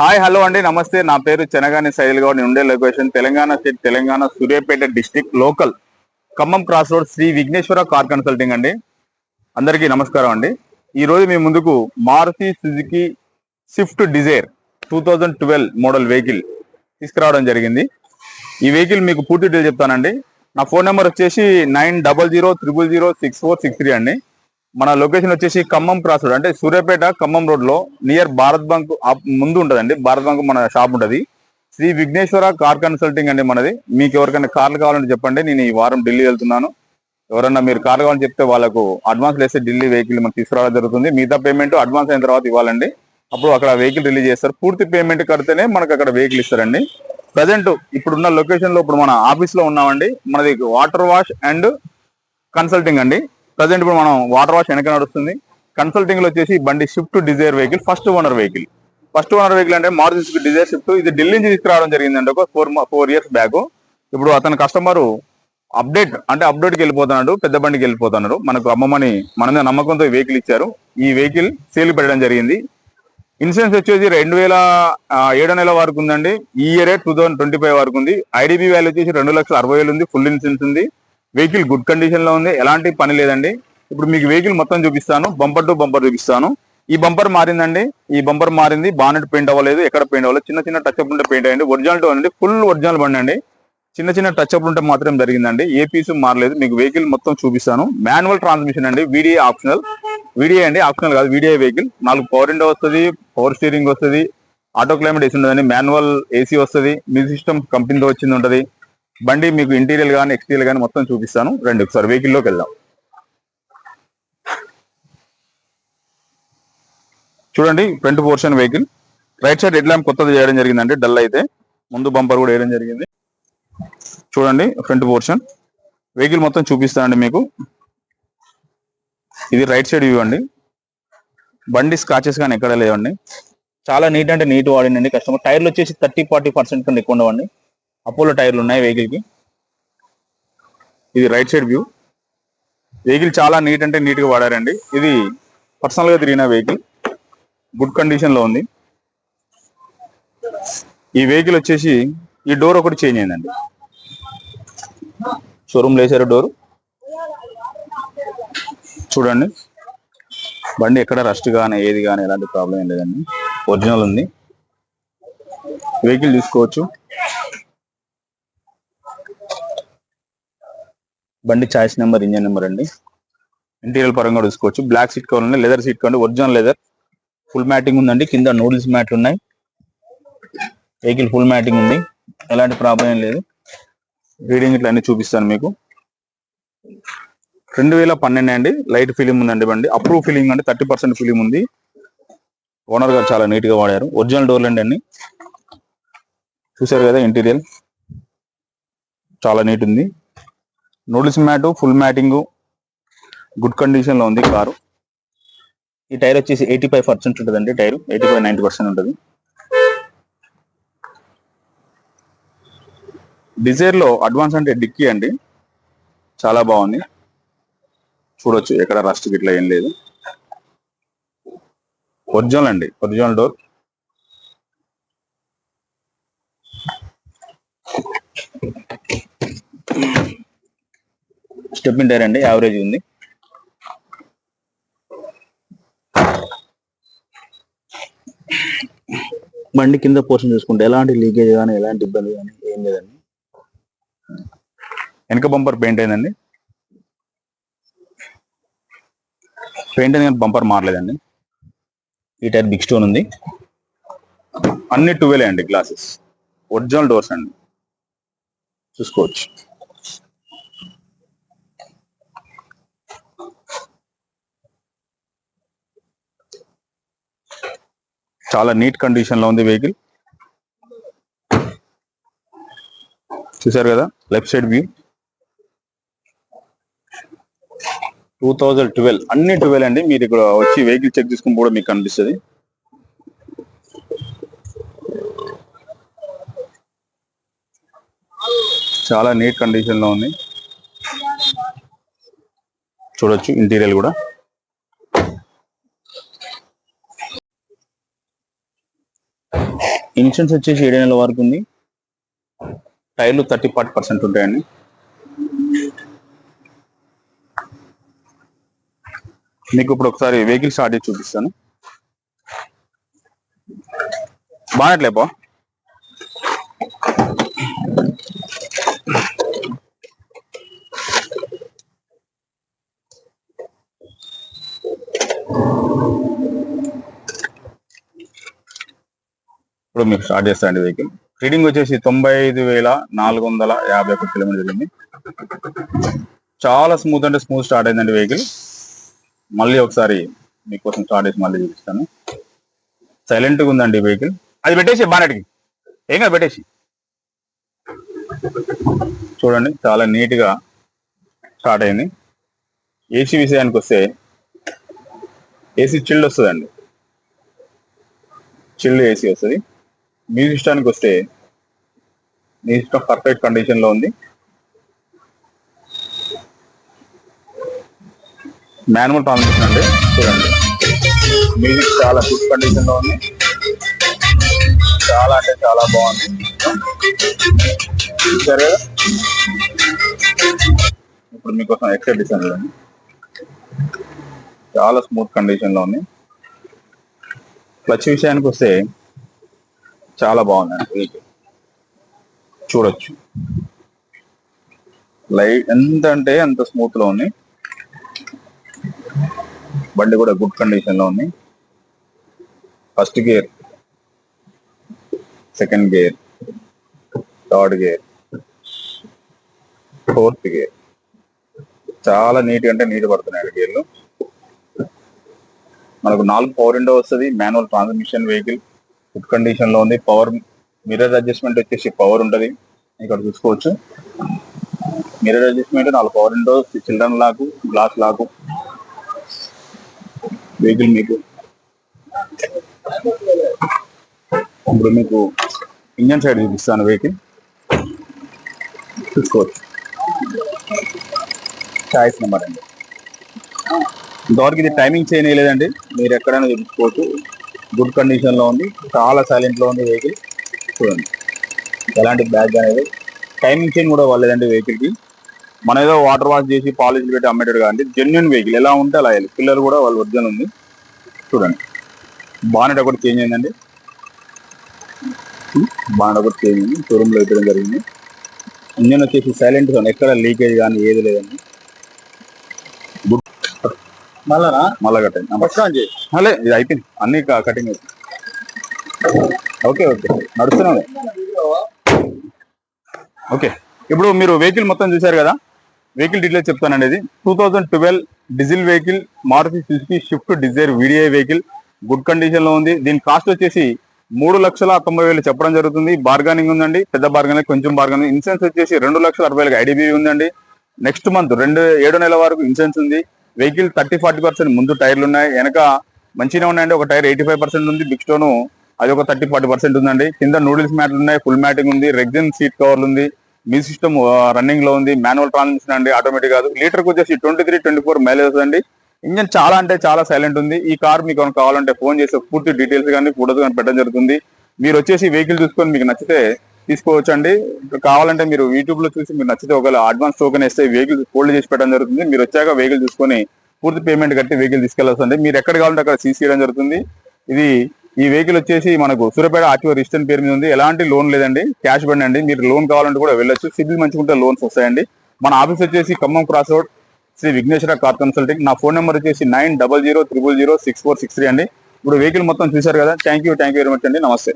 Hi hello అండి. నమస్తే. నా పేరు చెనగాని సైల్ గౌడ్ ఉండే location Telangana state Telangana Suryapet district local Khammam cross road Sri Vighneshwara car consulting అండి. అందరికీ నమస్కారం అండి. ఈ రోజు మీ ముందుకు Maruti Suzuki Swift Dzire two thousand twelve model vehicle తీసుకురావడం జరిగింది. ఈ వెహికల్ మీకు పూర్తి డీటెయిల్ చెప్తానండి. నా ఫోన్ నెంబర్ వచ్చేసి nine double zero triple zero six four six three అండి. మన లొకేషన్ వచ్చేసి ఖమ్మం క్రాస్ రోడ్ అంటే సూర్యాపేట ఖమ్మం రోడ్లో నియర్ భారత్ బంక్ ముందు ఉంటుందండి. భారత్ బంక్ మన షాప్ ఉంటుంది. శ్రీ విఘ్నేశ్వర కార్ కన్సల్టింగ్ అండి మనది. మీకు ఎవరికైనా కార్లు కావాలంటే చెప్పండి. నేను ఈ వారం ఢిల్లీ వెళ్తున్నాను. ఎవరన్నా మీరు కార్ కావాలని చెప్తే వాళ్ళకు అడ్వాన్స్ వేస్తే ఢిల్లీ వెహికల్ మనకి తీసుకురావడం జరుగుతుంది. మిగతా పేమెంట్ అడ్వాన్స్ అయిన తర్వాత ఇవ్వాలండి. అప్పుడు అక్కడ వెహికల్ రిలీజ్ చేస్తారు. పూర్తి పేమెంట్ కడితేనే మనకు అక్కడ వెహికల్ ఇస్తారండి. ప్రజెంట్ ఇప్పుడున్న లొకేషన్లో ఇప్పుడు మన ఆఫీస్లో ఉన్నామండి. మనది వాటర్ వాష్ అండ్ కన్సల్టింగ్ అండి. ప్రజెంట్ ఇప్పుడు మనం వాటర్ వాష్ వెనక నడుస్తుంది. కన్సల్టింగ్లో వచ్చేసి బండి Swift Dzire vehicle first owner vehicle first owner vehicle అంటే మారుతి డిజైర్ షిఫ్ట్ ఇది ఢిల్లీ నుంచి తీసుకురావడం జరిగిందండి ఒక ఫోర్ ఫోర్ ఇయర్స్ బ్యాక్ ఇప్పుడు అతని కస్టమర్ అప్డేట్ అంటే అప్డేట్కి వెళ్ళిపోతున్నాడు పెద్ద బండికి వెళ్ళిపోతున్నాడు. మనకు అమ్మమ్మని మనమే నమ్మకంతో ఈ వెహికల్ ఇచ్చారు. ఈ వెహికల్ సేల్ పెట్టడం జరిగింది. ఇన్సూరెన్స్ వచ్చేసి రెండు వేల ఏడు ఏడో నెల వరకు ఉందండి. ఈ year two thousand twenty five వరకు ఉంది. ఐడిబి వాల్యూ వచ్చేసి రెండు లక్షల అరవై వేలు ఉంది. ఫుల్ ఇన్సూరెన్స్ ఉంది. వెహికల్ గుడ్ కండిషన్లో ఉంది. ఎలాంటి పని లేదండి. ఇప్పుడు మీకు వెహికల్ మొత్తం చూపిస్తాను. బంపర్ టు బంపర్ చూపిస్తాను. ఈ బంపర్ మారిందండి. ఈ బంపర్ మారింది. బానెట్ పెయింట్ అవ్వలేదు. ఎక్కడ పెయింట్ అవ్వలేదు. చిన్న చిన్న టచ్ అప్ ఉంటే పెయింట్ అయ్యండి. ఒరిజినల్ అండి ఫుల్ ఒరిజినల్ బండి అండి. చిన్న చిన్న టచ్ అప్ ఉంటే మాత్రం జరిగిందండి. ఏ పీసు మారలేదు. మీకు వెహికల్ మొత్తం చూపిస్తాను. మాన్యువల్ ట్రాన్స్మిషన్ అండి. Video optional. వీడియో అండి. ఆప్షనల్ కాదు. Video vehicle. నాలుగు పవర్ విండో వస్తుంది. పవర్ స్టీరింగ్ వస్తుంది. ఆటో క్లైమేట్ ఏసీ ఉండదండి. మాన్యువల్ ఏసీ వస్తుంది. మ్యూజిక్ సిస్టమ్ కంపెనీతో వచ్చింది ఉంటుంది. బండి మీకు ఇంటీరియర్ కానీ ఎక్స్టీరియర్ కానీ మొత్తం చూపిస్తాను. రండి ఒకసారి వెహికల్లోకి వెళ్దాం. చూడండి front portion vehicle right side head lamp కొత్తది చేయడం జరిగిందండి డల్ అయితే. ముందు బంపర్ కూడా వేయడం జరిగింది. చూడండి ఫ్రంట్ పోర్షన్ వెహికల్ మొత్తం చూపిస్తానండి మీకు. ఇది రైట్ సైడ్ వ్యూ అండి. బండి స్కాచెస్ కానీ ఎక్కడ లేవండి. చాలా నీట్ అంటే నీట్ వాడిందండి. కస్టమర్ టైర్లు వచ్చేసి థర్టీ ఫార్టీ పర్సెంట్ కన్నా ఎక్కువ ఉండవండి. అపోలో టైర్లు ఉన్నాయి వెహికల్కి ఇది రైట్ సైడ్ వ్యూ. వెహికల్ చాలా నీట్ అంటే నీట్గా వాడారండి. ఇది పర్సనల్గా తిరిగిన వెహికల్. గుడ్ కండిషన్లో ఉంది. ఈ వెహికల్ వచ్చేసి ఈ డోర్ ఒకటి చేంజ్ అయిందండి. షోరూమ్ వేసారు డోర్. చూడండి. బండి ఎక్కడ రస్ట్ కానీ ఏది కానీ ఎలాంటి ప్రాబ్లం ఏం లేదండి. ఒరిజినల్ ఉంది. వెహికల్ తీసుకోవచ్చు. బండి చాయిస్ నెంబర్ ఇంజన్ నెంబర్ అండి. ఇంటీరియర్ పరంగా కూడా బ్లాక్ సీట్ కవర్ ఉంది leather seat cover original leather full matting ఉందండి. కింద నూడిల్స్ మ్యాట్లు ఉన్నాయి. వెహికల్ ఫుల్ మ్యాటింగ్ ఉంది. ఎలాంటి ప్రాబ్లం ఏం లేదు. రీడింగ్ ఇట్లా అన్ని చూపిస్తాను మీకు. రెండు వేల పన్నెండు అండి. లైట్ ఫిలిం ఉందండి బండి. అప్రూవ్ ఫిలింగ్ అంటే థర్టీ పర్సెంట్ ఫిలిం ఉంది. ఓనర్ గారు చాలా నీట్గా వాడారు. ఒరిజినల్ డోర్లు అండి అన్ని. చూసారు కదా ఇంటీరియర్ చాలా నీట్ ఉంది. Noodles mat full matting good కండిషన్లో ఉంది కారు. ఈ టైర్ వచ్చేసి ఎయిటీ ఫైవ్ పర్సెంట్ ఉంటుందండి tyre. Eighty five ninety percent ఉంటుంది. డిజైర్లో అడ్వాన్స్ అంటే డిక్కీ అండి. చాలా బాగుంది. చూడొచ్చు ఎక్కడ రస్ట్ గిట్లా ఏం లేదు. ఒరిజినల్ అండి. Original door. స్టెప్ టైర్ అండి యావరేజ్ ఉంది. బండి కింద పోర్షన్ చూసుకుంటే ఎలాంటి లీకేజ్ కానీ ఎలాంటి ఇబ్బంది కానీ ఏం లేదండి. వెనక బంపర్ పెయింట్ అయిందండి. పెయింట్ అయింది కానీ బంపర్ మారలేదండి. ఈ టైర్ బిగ్ స్టోన్ ఉంది. అన్ని టువెలే అండి గ్లాసెస్. ఒరిజినల్ డోర్స్ అండి. చూసుకోవచ్చు. చాలా నీట్ కండిషన్లో ఉంది వెహికల్ చూసారు కదా? Left side view two thousand twelve అన్ని ట్వెల్వ్ అండి. మీరు ఇక్కడ వచ్చి వెహికల్ చెక్ చేసుకుని కూడా మీకు కనిపిస్తుంది. చాలా నీట్ కండిషన్లో ఉంది. చూడొచ్చు ఇంటీరియర్ కూడా. ఇన్సూరెన్స్ వచ్చేసి ఏడు నెలల వరకు ఉంది. టైర్లు థర్టీ ఫార్టీ పర్సెంట్ ఉంటాయండి మీకు ఇప్పుడు ఒకసారి వెహికల్ స్టార్ట్ చేసి చూపిస్తాను బాగాట్లేపో ఇప్పుడు మీకు స్టార్ట్ చేస్తానండి వెహికల్ రీడింగ్ వచ్చేసి తొంభై ఐదు వేల నాలుగు వందల యాభై ఒక కిలోమీటర్ ఉంది చాలా స్మూత్ అంటే స్మూత్ స్టార్ట్ అయిందండి వెహికల్ మళ్ళీ ఒకసారి మీకోసం స్టార్ట్ చేసి మళ్ళీ చూపిస్తాను. సైలెంట్గా ఉందండి వెహికల్ అది పెట్టేసి బానెట్కి ఏం కాదు పెట్టేసి. చూడండి చాలా నీట్గా స్టార్ట్ అయింది. ఏసీ విషయానికి వస్తే ఏసీ చిల్డ్ వస్తుందండి. చిల్డ్ ఏసీ వస్తుంది. మ్యూజిక్ సిస్టానికి వస్తే మీ సిస్టమ్ పర్ఫెక్ట్ కండిషన్లో ఉంది. మాన్యువల్ ట్రాన్స్మిషన్ అండి చూడండి. మ్యూజిక్ చాలా గుడ్ కండిషన్లో ఉంది. చాలా అంటే చాలా బాగుంది. సరే ఇప్పుడు మీకోసం ఎక్సైట్ డిజైన్ చూడండి. చాలా స్మూత్ కండిషన్లో ఉంది. క్లచ్ విషయానికి వస్తే చాలా బాగుందండి చూడొచ్చు. లైట్ ఎంత అంటే అంత స్మూత్లో ఉంది బండి కూడా గుడ్ కండిషన్లో ఉంది. First gear second gear third gear fourth gear చాలా నీట్ అంటే నీట్ పడుతున్నాయి గేర్లు మనకు నాలుగు పవర్ విండో వస్తుంది. మాన్యువల్ ట్రాన్స్మిషన్ వెహికల్ గుడ్ కండిషన్లో ఉంది. పవర్ మిర్రర్ అడ్జస్ట్మెంట్ వచ్చేసి పవర్ ఉంటది. ఇక్కడ చూసుకోవచ్చు. మిర్రర్ అడ్జస్ట్మెంట్ నాలుగు power windows children lock glass lock vehicle మీకు ఇప్పుడు మీకు ఇంజన్ సైడ్ చూపిస్తాను వెహికల్. చూసుకోవచ్చు. చాయిస్ నెంబర్ అండి. ఇంతవరకు ఇది టైమింగ్ చేయలేదండి మీరు ఎక్కడైనా చూపించుకోవచ్చు గుడ్ కండిషన్లో ఉంది. చాలా సైలెంట్లో ఉంది వెహికల్. చూడండి. ఎలాంటి బ్యాగ్ అనేది. టైమింగ్ చైన్ కూడా వాళ్ళేదండి వెహికల్కి మన ఏదో వాటర్ వాష్ చేసి పాలిష్ పెట్టి అమ్మేటడు కాదండి జెన్యున్ వెహికల్ ఎలా ఉంటే అలా వెళ్ళి. పిల్లలు కూడా వాళ్ళు ఒరిజినల్ ఉంది. చూడండి. బానెట్ ఒకటి చేంజ్ అయిందండి. బానెట్ ఒకటి చేంజ్ అయింది. షోరూమ్లో జరిగింది. ఇంజన్ వచ్చేసి సైలెంట్ ఎక్కడ లీకేజ్ కానీ ఏది లేదండి. మళ్ళా మళ్ళా కట్టండి అలే ఇది అయిపోయింది. అన్ని కటింగ్ ఓకే ఓకే. నడుస్తున్నాను. ఓకే. ఇప్పుడు మీరు వెహికల్ మొత్తం చూశారు కదా? వెహికల్ డీటెయిల్స్ చెప్తానండి ఇది two thousand twelve diesel vehicle Maruti Suzuki Swift Dzire VDI vehicle good కండిషన్లో ఉంది. దీని కాస్ట్ వచ్చేసి మూడు లక్షల తొంభై వేలు చెప్పడం జరుగుతుంది. బార్గానింగ్ ఉందండి. పెద్ద బార్గానింగ్ కొంచెం బార్గానింగ్ ఇన్సూరెన్స్ వచ్చేసి రెండు లక్షల అరవై వేలకు ఐడిబి ఉందండి. నెక్స్ట్ మంత్ రెండు ఏడు నెలల వరకు ఇన్సూరెన్స్ ఉంది. వెహికల్ థర్టీ ఫార్టీ పర్సెంట్ ముందు టైర్లు ఉన్నాయి. వెనక మంచిగా ఉన్నాయండి. ఒక టైర్ ఎయిటీ ఫైవ్ పర్సెంట్ ఉంది. బిగ్ స్టోన్ అది ఒక థర్టీ ఫార్టీ పర్సెంట్ ఉందండి. కింద నూడిల్స్ మ్యాట్లు ఉన్నాయి. ఫుల్ మ్యాటింగ్ ఉంది. రెగ్జిన్ సీట్ కవర్లు ఉంది. మీ సిస్టమ్ రన్నింగ్లో ఉంది. మాన్యువల్ ట్రాన్స్మిషన్ అండి. ఆటోమేటిక్ కాదు. లీటర్కి వచ్చేసి twenty three twenty four mileage అండి ఇంజన్ చాలా అంటే చాలా సైలెంట్ ఉంది. ఈ కార్ మీకు కావాలంటే ఫోన్ చేసి పూర్తి డీటెయిల్స్ కానీ ఫోటోస్ కానీ పెట్టడం జరుగుతుంది. మీరు వచ్చేసి వెహికల్ చూసుకొని మీకు నచ్చితే తీసుకోవచ్చు అండి కావాలంటే మీరు యూట్యూబ్లో చూసి మీరు నచ్చితే ఒకవేళ అడ్వాన్స్ టోకెన్ వేస్తే వెహికల్ హోల్డ్ చేసి పెట్టడం జరుగుతుంది. మీరు వచ్చాక వెహికల్ చూసుకొని పూర్తి పేమెంట్ కట్టి వెహికల్ తీసుకెళ్ళాల్సింది మీరు ఎక్కడ కావాలంటే అక్కడ సీసీ చేయడం జరుగుతుంది. ఇది ఈ వెహికల్ వచ్చేసి మనకు సూర్యపేట ఆర్టీఓ రిజిస్టర్ పేరు మీద ఉంది. ఎలాంటి లోన్ లేదండి. క్యాష్ బండి అండి. మీరు లోన్ కావాలంటే కూడా వెళ్ళొచ్చు. సిబిల్ మంచిగుంటే లోన్స్ వస్తాయండి. మన ఆఫీస్ వచ్చేసి Khammam cross road Sri Vighneshwara car consulting నా ఫోన్ నెంబర్ వచ్చేసి nine double zero triple zero six four six three అండి. ఇప్పుడు వెహికల్ మొత్తం చూశారు కదా. Thank you thank you very much అండి. నమస్తే.